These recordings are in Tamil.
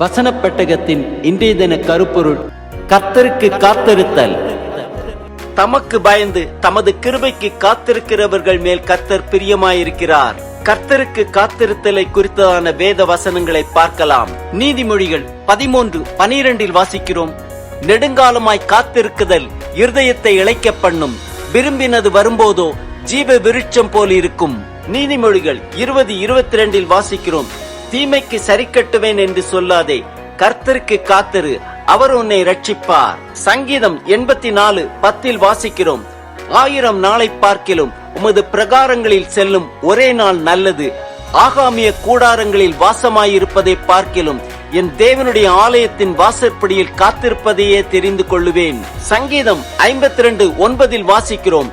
வசன பெட்டகத்தின் இன்றைய தின கருப்பொருள் கர்த்தருக்கு காத்திருத்தல் தமக்கு பயந்து தமது கிருபைக்கு காத்திருக்கிறவர்கள் மேல் கர்த்தர் பிரியமாயிருக்கிறார். கர்த்தருக்கு காத்திருத்தலை குறித்ததான வேத வசனங்களை பார்க்கலாம். நீதிமொழிகள் பதிமூன்று பனிரெண்டில் வாசிக்கிறோம். நெடுங்காலமாய் காத்திருக்குதல் இருதயத்தை இழைக்க பண்ணும். விரும்பினது வரும்போதோ ஜீவ விருட்சம் போல் இருக்கும். நீதிமொழிகள் இருபது இருபத்தி ரெண்டில் வாசிக்கிறோம். தீமைக்கு சரி கட்டுவேன் என்று சொல்லாதே. கர்த்தருக்கு காத்திரு அவர் உன்னை ரட்சிப்பார் சங்கீதம் எண்பத்தி நாலு பத்தில் வாசிக்கிறோம். ஆயிரம் நாளை பார்க்கிலும் உமது பிரகாரங்களில் செல்லும் ஒரே நாள் நல்லது. ஆகாமிய கூடாரங்களில் வாசமாயிருப்பதை பார்க்கிலும் என் தேவனுடைய ஆலயத்தின் வாசற்படியில் காத்திருப்பதையே தெரிந்து கொள்ளுவேன். சங்கீதம் ஐம்பத்தி ரெண்டு ஒன்பதில் வாசிக்கிறோம்.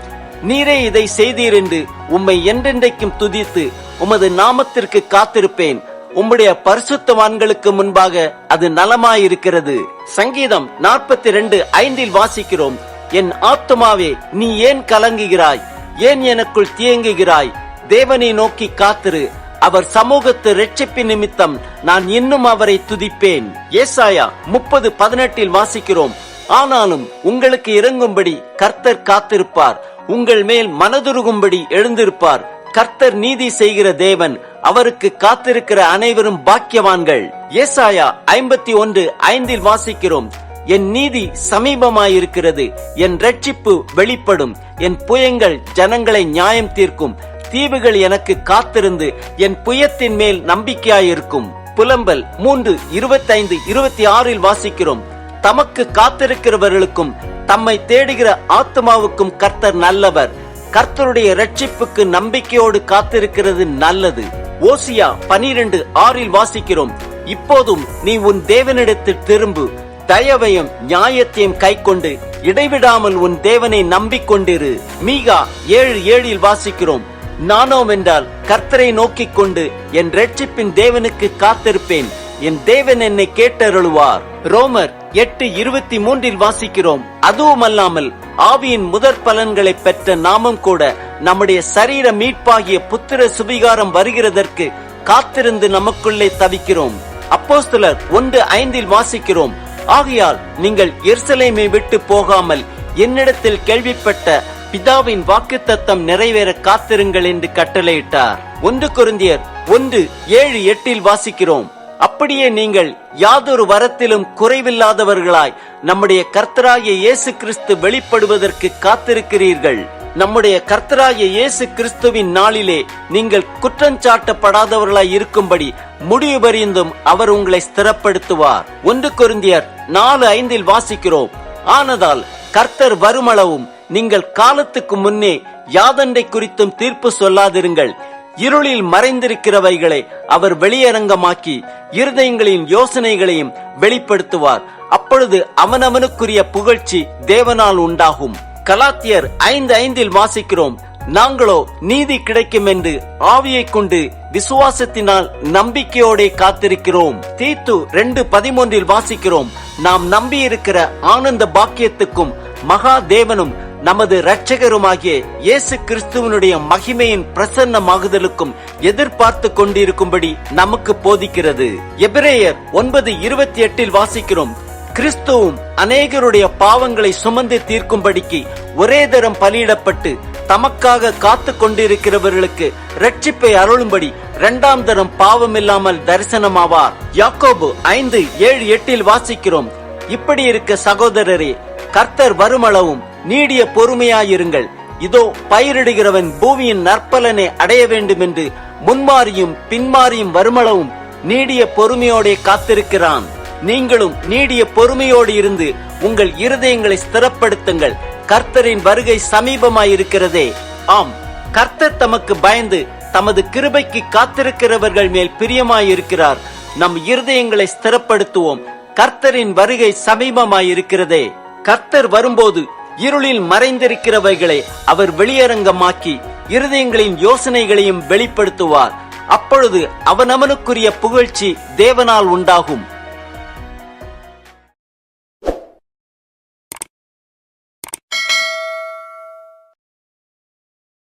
நீரே இதை செய்தீர் என்று உம்மை என்றென்றைக்கும் துதித்து உமது நாமத்திற்கு காத்திருப்பேன். உம்முடைய பரிசுத்தவான்களுக்கு முன்பாக அது நலமாயிருக்கிறது. சங்கீதம் நாற்பத்தி ரெண்டு ஐந்தில் வாசிக்கிறோம். என் ஆத்துமாவே நீ ஏன் கலங்குகிறாய்? ஏன் எனக்குள் தியங்குகிறாய் தேவனை நோக்கி காத்திரு. அவர் சமூகத்து ரட்சிப்பு நிமித்தம் நான் இன்னும் அவரை துதிப்பேன். ஏசாயா முப்பது பதினெட்டில் வாசிக்கிறோம். ஆனாலும் உங்களுக்கு இறங்கும்படி கர்த்தர் காத்திருப்பார். உங்கள் மேல் மனதுருகும்படி எழுந்திருப்பார். கர்த்தர் நீதி செய்கிற தேவன் அவருக்கு காத்திருக்கிற அனைவரும் பாக்கியவான்கள். ஏசாயா ஐம்பத்தி ஒன்று ஐந்தில் வாசிக்கிறோம் என் நீதி சமீபமாயிருக்கிறது என் ரட்சிப்பு வெளிப்படும் என் புயங்கள் ஜனங்களை நியாயம் தீர்க்கும் தீவுகள் எனக்கு காத்திருந்து என் புயத்தின் மேல் நம்பிக்கையாயிருக்கும். புலம்பல் மூன்று இருபத்தைந்து இருபத்தி ஆறில் வாசிக்கிறோம் தமக்கு காத்திருக்கிறவர்களுக்கும் தம்மை தேடுகிற ஆத்மாவுக்கும் கர்த்தர் நல்லவர். கர்த்தருடைய ரட்சிப்புக்கு நம்பிக்கையோடு காத்திருக்கிறது நல்லது. ஓசியா பனிரெண்டு ஆறில் வாசிக்கிறோம். இப்போதும் நீ உன் தேவனிடத்தில் திரும்பு. தயவையும் நியாயத்தையும் கைக்கொண்டு இடைவிடாமல் உன் தேவனை நம்பிக்கொண்டிரு. மீகா ஏழு ஏழில் வாசிக்கிறோம். நானோம் என்றால் கர்த்தரை நோக்கிக் கொண்டு என் ரட்சிப்பின் தேவனுக்கு காத்திருப்பேன். என் தேவன் என்னை கேட்டருளுவார். ரோமர் எட்டு இருபத்தி மூன்றில் வாசிக்கிறோம். அதுவும் அல்லாமல் ஆவியின் முதற் பலன்களை பெற்ற நாமும் கூட நம்முடைய சரீர மீட்பாகிய புத்திர சுபிகாரம் வருகிறதற்கு காத்திருந்து நமக்குள்ளே தவிக்கிறோம். அப்போஸ்தலர் ஒன்று ஐந்தில் வாசிக்கிறோம். ஆகையால் நீங்கள் எருசலேமை விட்டு போகாமல் என்னிடத்தில் கேள்விப்பட்ட பிதாவின் வாக்குத்தத்தம் நிறைவேற காத்திருங்கள் என்று கட்டளையிட்டார். ஒன்று குருந்தியர் ஒன்று ஏழு எட்டில் வாசிக்கிறோம். அப்படியே நீங்கள் யாதொரு வரத்திலும் குறைவில்லாதவர்களாய் நம்முடைய கர்த்தராகிய இயேசு கிறிஸ்து வெளிப்படுவதற்கு காத்திருக்கிறீர்கள். நம்முடைய கர்த்தராகிய இயேசு கிறிஸ்துவின் நாளிலே நீங்கள் குற்றஞ்சாட்டப்படாதவர்களாய் இருக்கும்படி முடிவு பரிந்தும் அவர் உங்களை ஸ்திரப்படுத்துவார். ஒன்று கொருந்தியர் நாலு ஐந்தில் வாசிக்கிறோம். ஆனதால் கர்த்தர் வருமளவும் நீங்கள் காலத்துக்கு முன்னே யாதண்டை குறித்தும் தீர்ப்பு சொல்லாதிருங்கள். இருளில் மறைந்திருக்கிறவைகளை அவர் வெளியரங்கமாக்கி இருதயங்களின் யோசனைகளையும் வெளிப்படுத்துவார். அப்பொழுது அவனவனுக்குரிய புகழ்ச்சி தேவனால் உண்டாகும். கலாத்தியர் ஐந்து ஐந்தில் வாசிக்கிறோம் நாங்களோ நீதி கிடைக்கும் என்று ஆவியை கொண்டு விசுவாசத்தினால் நம்பிக்கையோட காத்திருக்கிறோம். தீத்து ரெண்டு பதிமூன்றில் வாசிக்கிறோம் நாம் நம்பியிருக்கிற ஆனந்த பாக்கியத்துக்கும் மகா தேவனும் நமது இரட்சகருமாகிய இயேசு கிறிஸ்துவனுடைய மகிமையின் பிரசன்னமாகுதலுக்கும் எதிர்பார்த்து கொண்டிருக்கும்படி நமக்கு போதிக்கிறது. எபிரேயர் ஒன்பது இருபத்தி எட்டில் வாசிக்கிறோம். கிறிஸ்துவும் அநேகருடைய பாவங்களை சுமந்து தீர்க்கும்படிக்கு ஒரே தரம் பலியிடப்பட்டு தமக்காக காத்து கொண்டிருக்கிறவர்களுக்கு ரட்சிப்பை அருளும்படி இரண்டாம் தரம் பாவம் இல்லாமல் தரிசனமாவார். யாக்கோபு ஐந்து ஏழு எட்டில் வாசிக்கிறோம். இப்படி இருக்க சகோதரரே கர்த்தர் வருமளவும் நீடிய பொறுமையாயிருங்கள். இதோ பயிரிடுகிறவன் பூமியின் நற்பலனை அடைய வேண்டும் என்று முன்மாறியும் பின்மாறியும் வருமளவும் நீடிய பொறுமையோட காத்திருக்கிறான். நீங்களும் நீடிய பொறுமையோடு இருந்து உங்கள் இருதயங்களை ஸ்திரப்படுத்துங்கள். கர்த்தரின் வருகை சமீபமாயிருக்கிறதே. ஆம் கர்த்தர் தமக்கு பயந்து தமது கிருபைக்கு காத்திருக்கிறவர்கள் மேல் பிரியமாயிருக்கிறார். நம் இருதயங்களை ஸ்திரப்படுத்துவோம். கர்த்தரின் வருகை சமீபமாயிருக்கிறதே. கர்த்தர் வரும்போது இருளில் மறைந்திருக்கிறவைகளை அவர் வெளியரங்கமாக்கி இருதயங்களின் யோசனைகளையும் வெளிப்படுத்துவார். அப்பொழுது அவனவனுக்குரிய புகழ்ச்சி தேவனால் உண்டாகும்.